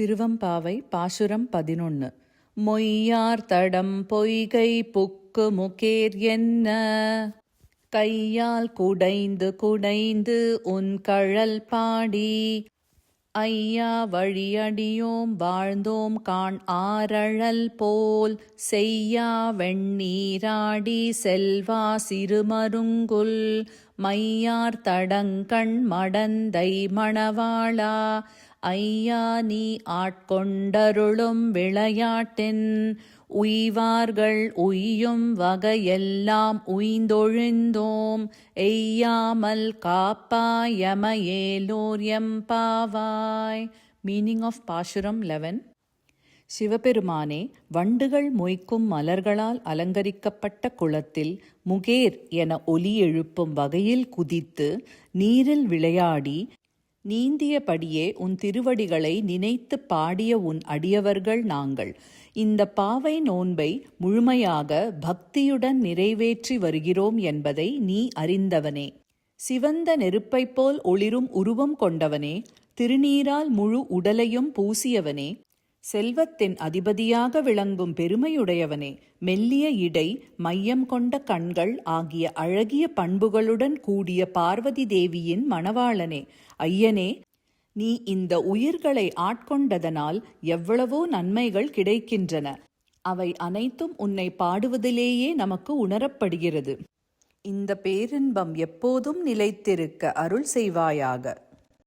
திருவம்பாவை பாசுரம் பதினொன்று மொய்யார் தடம் பொய்கை புக்கு முகேர் என்ன? கையால் குடைந்து குடைந்து உன் கழல் பாடி. ஐயா வழியடியோம் வாழ்ந்தோம் காண் ஆரழல் போல். செய்யா வெண்ணீராடி செல்வா சிறுமருங்குல். மையார் தடங்கண் மடந்தை மணவாளா ஐயா நீ ஆட்கொண்டருளும் விளையாட்டின் உய்வார்கள் உய்யும் வகையெல்லாம் உய்ந்தொழிந்தோம் எய்யாமல் காப்பாயமயேலோர் எம்பாவாய் மீனிங் ஆஃப் பாசுரம் லெவன் சிவபெருமானே வண்டுகள் மொய்க்கும் மலர்களால் அலங்கரிக்கப்பட்ட குளத்தில் முகேர் என ஒலி எழுப்பும் வகையில் குதித்து நீரில் விளையாடி நீந்தியபடியே உன் திருவடிகளை நினைத்து பாடிய உன் அடியவர்கள் நாங்கள். இந்த பாவை நோன்பை முழுமையாக பக்தியுடன் நிறைவேற்றி வருகிறோம் என்பதை நீ அறிந்தவனே. சிவந்த நெருப்பைப் போல் ஒளிரும் உருவம் கொண்டவனே திருநீரால் முழு உடலையும் பூசியவனே. செல்வத்தின் அதிபதியாக விளங்கும் பெருமையுடையவனே மெல்லிய இடை மையம் கொண்ட கண்கள் ஆகிய அழகிய பண்புகளுடன் கூடிய பார்வதி தேவியின் மணவாளனே ஐயனே நீ இந்த உயிர்களை ஆட்கொண்டதனால் எவ்வளவோ நன்மைகள் கிடைக்கின்றன. அவை அனைத்தும் உன்னை பாடுவதிலேயே நமக்கு உணரப்படுகிறது. இந்த பேரின்பம் எப்போதும் நிலைத்திருக்க அருள் செய்வாயாக.